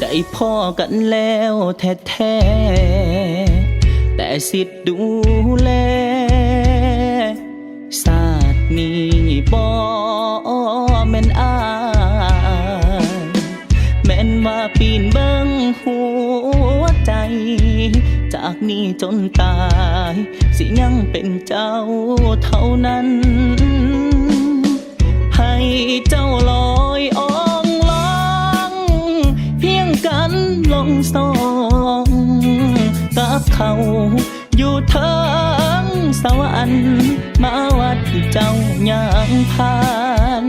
ได้พ่อกันแล้วแท้ๆ แต่สิทธิ์ดูแล ศาสตร์นี้บ่แม่นอายแม่นว่าปีนเบิ้งหัวใจ จากนี้จนตาย สิยังเป็นเจ้าเท่านั้น เขา อยู่เทิงสวรรค์มาวัดเจ้าย่างผ่าน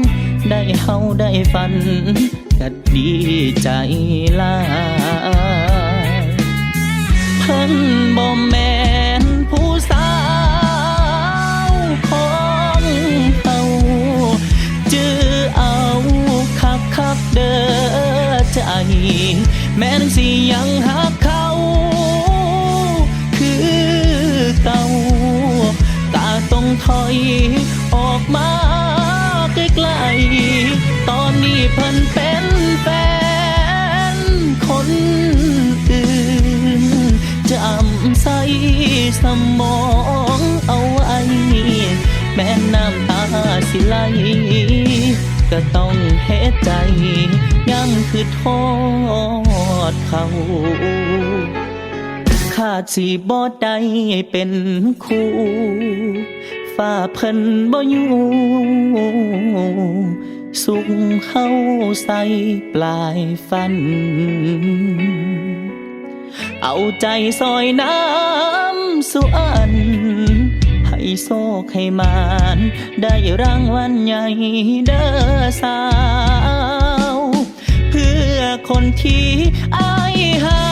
ได้เฮาได้ฝันก็ดีใจลายเพิ่นบ่แม่นผู้สาวของเฮาจื้อเอาคักคักเด้อใจ แม่นสิยังหัก เพิ่นเป็นแฟนคนอื่นจำใส่สมองเอาไว้ แม่น้ำตาสิไหลก็ต้องเฮ็ดใจยังคือทอดเขาขาดสิบ่ได้เป็นคู่ ฝ้าเพิ่นบ่อยู่สุขเฮาใส่ปลายฟัน เอาใจซอยน้ำสุอัน ให้โซกให้มาน ได้รางวัลใหญ่เด้อสาว เพื่อคนที่อายหา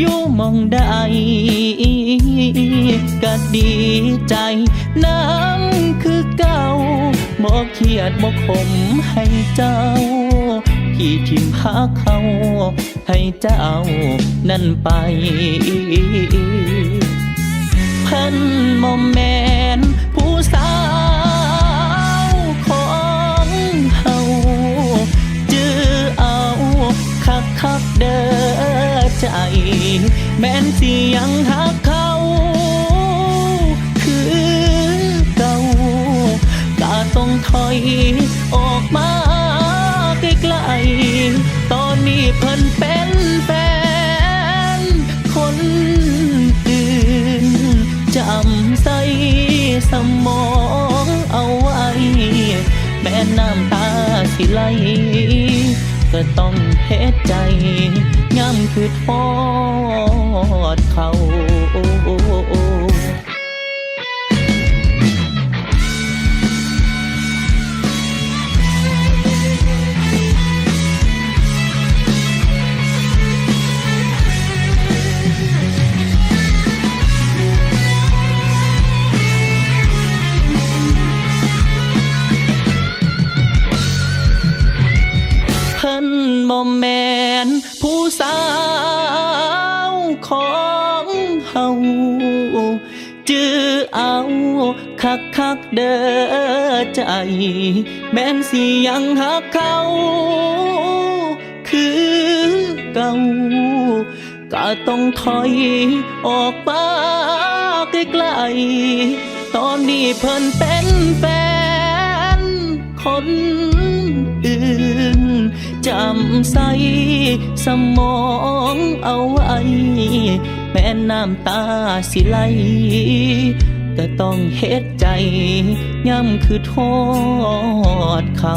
อยู่มองใดก็ดีใจน้ำคือเก่าบอกเครียดบอกขมให้เจ้า พี่ทิมหาเขาให้เจ้านั่นไป แม่นสิยังหักเขา คือเก่าก็ต้องถอยออกมาใกล้ๆตอนนี้เพิ่นเป็นแฟนคนอื่นจำใส่สมองเอาไว้ แม่น้ำตาสิไหล ก็ต้องเฮ็ดใจย้ำคือทอดเขา สาวของเฮาจื้อเอาคักคักเด้อใจ แม่นสิยังหักเขาคือเก่าก็ต้องถอยออกมาใกลๆตอนนี้เพิ่นเป็นแฟนคนอื่น จำใสสมองเอาไว้ แม่น้ำตาสิไหลก็ต้องเฮ็ดใจย้ำคือทอดเขา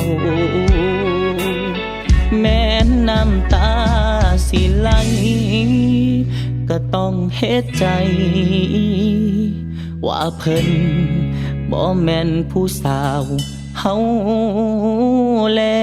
แม่น้ำตาสิไหลก็ต้องเฮ็ดใจ ว่าเพิ่นบ่แม่นผู้สาว เขาแล้